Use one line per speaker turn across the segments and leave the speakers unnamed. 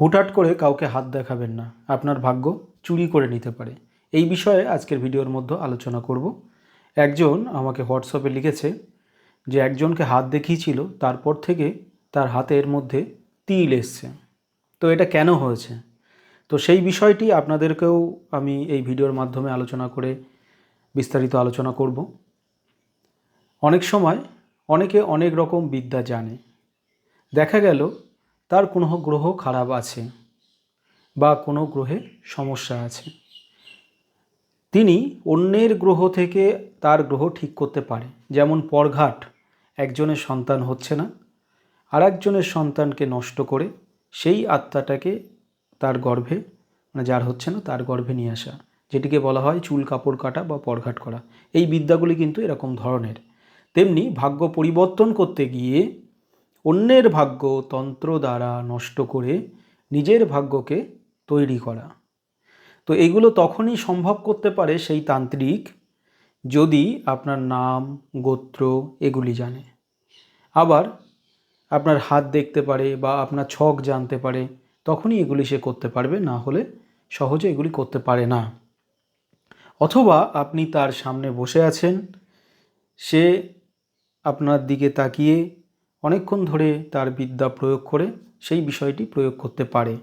হুটহাট করে কাউকে হাত দেখাবেন না। আপনার ভাগ্য চুরি করে নিতে পারে। এই বিষয়ে আজকের ভিডিওর মধ্যে আলোচনা করব। একজন আমাকে হোয়াটসঅ্যাপে লিখেছে যে একজনকে হাত দেখিয়েছিল, তারপর থেকে তার হাতের মধ্যে তিল এসছে। তো এটা কেন হয়েছে? তো সেই বিষয়টি আপনাদেরকেও আমি এই ভিডিওর মাধ্যমে আলোচনা করে বিস্তারিত আলোচনা করব। অনেক সময় অনেকে অনেক রকম বিদ্যা জানে। দেখা গেল তার কোনো গ্রহ খারাপ আছে বা কোনো গ্রহে সমস্যা আছে। তিনি অন্যের গ্রহ থেকে তার গ্রহ ঠিক করতে পারে। যেমন পরঘাট, একজনের সন্তান হচ্ছে না আর একজনের সন্তানকে নষ্ট করে সেই আত্মাটাকে তার গর্ভে মানে যার হচ্ছে না, তার গর্ভে নিয়ে আসা, যেটিকে বলা হয় চুল কাপড় কাটা বা পরঘাট করা। এই বিদ্যাগুলি কিন্তু এরকম ধরনের। তেমনি ভাগ্য পরিবর্তন করতে গিয়ে অন্যের ভাগ্য তন্ত্র দ্বারা নষ্ট করে নিজের ভাগ্যকে তৈরি করা। তো এগুলো তখনই সম্ভব করতে পারে সেই তান্ত্রিক যদি আপনার নাম, গোত্র এগুলি জানে। আবার আপনার হাত দেখতে পারে বা আপনার ছক জানতে পারে, তখনই এগুলি সে করতে পারবে, না হলে সহজে এগুলি করতে পারে না। অথবা আপনি তার সামনে বসে আছেন, সে আপনার দিকে তাকিয়ে অনেকক্ষণ ধরে তার বিদ্যা প্রয়োগ করে সেই বিষয়টি প্রয়োগ করতে পারে।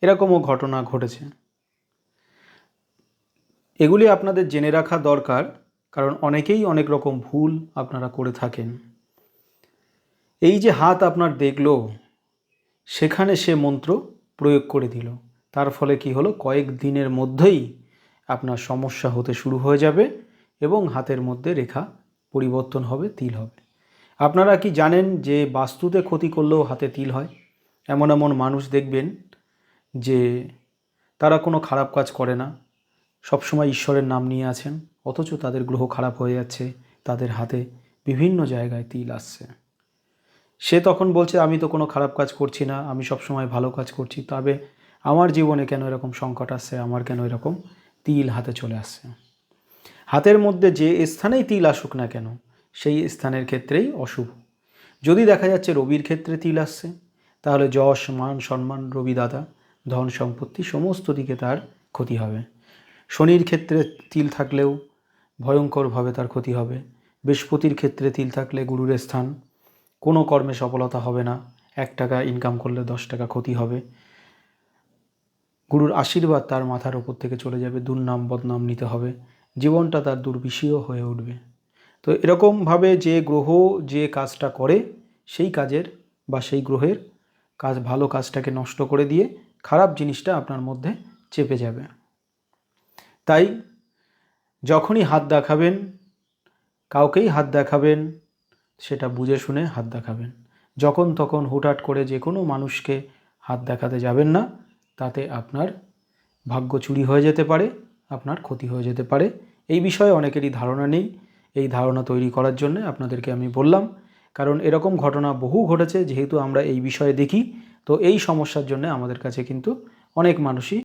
এরকমও ঘটনা ঘটেছে। এগুলি আপনাদের জেনে রাখা দরকার, কারণ অনেকেই অনেক রকম ভুল আপনারা করে থাকেন। এই যে হাত আপনার দেখল, সেখানে সে মন্ত্র প্রয়োগ করে দিল। তার ফলে কি হলো? কয়েক দিনের মধ্যেই আপনার সমস্যা হতে শুরু হয়ে যাবে এবং হাতের মধ্যে রেখা পরিবর্তন হবে, তিল হবে। আপনারা কি জানেন যে বাস্তুতে ক্ষতি করলেও হাতে তিল হয়? এমন এমন মানুষ দেখবেন যে তারা কোনো খারাপ কাজ করে না। সবসময় ঈশ্বরের নাম নিয়ে আছেন, অথচ তাদের গ্রহ খারাপ হয়ে যাচ্ছে, তাদের হাতে বিভিন্ন জায়গায় তিল আসছে। সে তখন বলছে, আমি তো কোনো খারাপ কাজ করছি না, আমি সবসময় ভালো কাজ করছি, তবে আমার জীবনে কেন এরকম সংকট আসছে, আমার কেন এরকম তিল হাতে চলে আসছে? হাতের মধ্যে যে স্থানেই তিল আসুক না কেন সেই স্থানের ক্ষেত্রেই অশুভ। যদি দেখা যাচ্ছে রবির ক্ষেত্রে তিল আসছে, তাহলে যশ, মান, সম্মান, রবিদাতা, ধন সম্পত্তি সমস্ত দিকে তার ক্ষতি হবে। শনির ক্ষেত্রে তিল থাকলেও ভয়ঙ্করভাবে তার ক্ষতি হবে। বৃহস্পতির ক্ষেত্রে তিল থাকলে গুরুর স্থান। কোনো কর্মে সফলতা হবে না। এক টাকা ইনকাম করলে দশ টাকা ক্ষতি হবে। গুরুর আশীর্বাদ তার মাথার ওপর থেকে চলে যাবে। দুর্নাম বদনাম নিতে হবে। জীবনটা তার দুর্বিষীয় হয়ে উঠবে। তো এরকমভাবে যে গ্রহ যে কাজটা করে, সেই কাজের বা সেই গ্রহের কাজ, ভালো কাজটাকে নষ্ট করে দিয়ে খারাপ জিনিসটা আপনার মধ্যে চেপে যাবে। তাই যখনই হাত দেখাবেন, কাউকেই হাত দেখাবেন, সেটা বুঝে শুনে হাত দেখাবেন। যখন তখন হুটহাট করে যে কোনো মানুষকে হাত দেখাতে যাবেন না, তাতে আপনার ভাগ্য চুরি হয়ে যেতে পারে, আপনার ক্ষতি হয়ে যেতে পারে। এই বিষয়ে অনেকেরই ধারণা নেই। এই ধারণা তৈরি করার জন্য আপনাদেরকে আমি বললাম। কারণ এরকম ঘটনা বহু ঘটেছে, যেহেতু আমরা এই বিষয়ে দেখি, তো এই সমস্যার জন্য আমাদের কাছে কিন্তু অনেক মানুষই